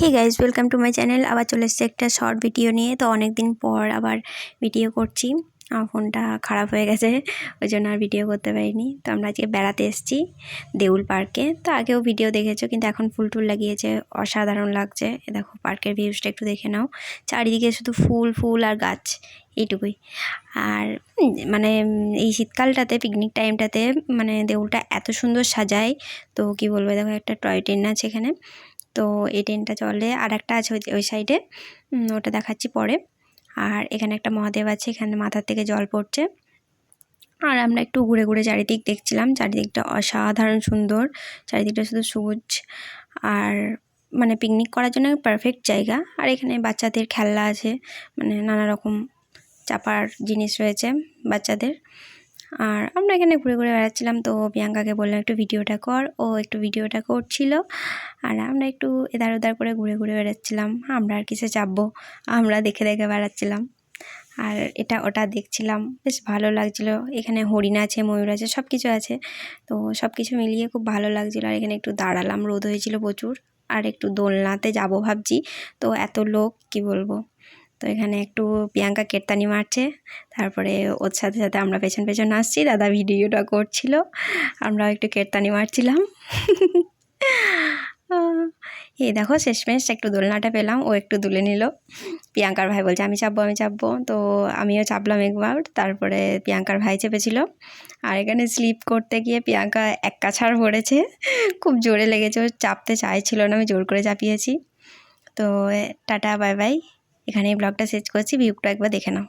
Hey guys welcome to my channel আবার চলে এসেছে একটা শর্ট ভিডিও নিয়ে। তো অনেক দিন পর আবার ভিডিও করছি। আমার ফোনটা খারাপ হয়ে গেছে, ওই জন্য আর ভিডিও করতে পারিনি। তো আমরা আজকে বেড়াতে এসেছি দেউল পার্কে। তো আগেও ভিডিও দেখেছ, কিন্তু এখন ফুল টুল লাগিয়েছে, অসাধারণ লাগছে। এ দেখো, পার্কের ভিউজটা একটু দেখে নাও। চারিদিকে শুধু ফুল ফুল আর গাছ, এইটুকুই। আর মানে এই শীতকালটাতে পিকনিক টাইমটাতে মানে দেউলটা এত সুন্দর সাজায়। তো কি বলব দেখো একটা টয় ট্রেন আছে এখানে। তো এই ট্রেনটা চলে আর একটা আছে ওই সাইডে ওটা দেখাচ্ছি পরে। আর এখানে একটা মহাদেব আছে, এখানে মাথার থেকে জল পড়ছে। আর আমরা একটু ঘুরে ঘুরে চারিদিক দেখছিলাম। চারিদিকটা অসাধারণ সুন্দর। চারিদিকটা শুধু সবুজ। আর মানে পিকনিক করার জন্য পারফেক্ট জায়গা। আর এখানে বাচ্চাদের খেলনা আছে। মানে নানা রকম চাপার জিনিস রয়েছে বাচ্চাদের। আর আমরা এখানে ঘুরে ঘুরে বেড়াচ্ছিলাম, তো প্রিয়াঙ্কাকে বললাম, একটু ভিডিওটা কর। ও একটু ভিডিওটা করছিল। আর আমরা একটু এধার ওধার করে ঘুরে ঘুরে বেড়াচ্ছিলাম। আমরা আর কিসে চাপবো আমরা দেখে দেখে বেড়াচ্ছিলাম। আর এটা ওটা দেখছিলাম। বেশ ভালো লাগছিল। এখানে হরিণ আছে, ময়ূর আছে সব কিছু আছে। তো সব কিছু মিলিয়ে খুব ভালো লাগছিল। আর এখানে একটু দাঁড়ালাম, রোদ হয়েছিল প্রচুর। আর একটু দোলনাতে যাব ভাবছি। তো এত লোক, কি বলব? তো এখানে একটু প্রিয়াঙ্কা কেরতানি মারছে। তারপরে ওর সাথে সাথে আমরা পেছন পেছন আসছি। দাদা ভিডিওটা করছিল। আমরাও একটু কেরতানি মারছিলাম। এই দেখো শেষমেশ একটু দোলনাটা পেলাম। ও একটু দুলে নিল। প্রিয়াঙ্কার ভাই বলছে, আমি চাপবো আমি চাপবো। তো আমিও চাপলাম একবার। তারপরে প্রিয়াঙ্কার ভাই চেপেছিল। আর এখানে স্লিপ করতে গিয়ে প্রিয়াঙ্কা এক কাছাড় পড়েছে। খুব জোরে লেগেছে। ও চাপতে চাইছিল না। আমি জোর করে চাপিয়েছি। তো, টাটা, বাই বাই। এখানে এই ব্লগটা শেষ করছি ভিউটা একবার দেখে নাও।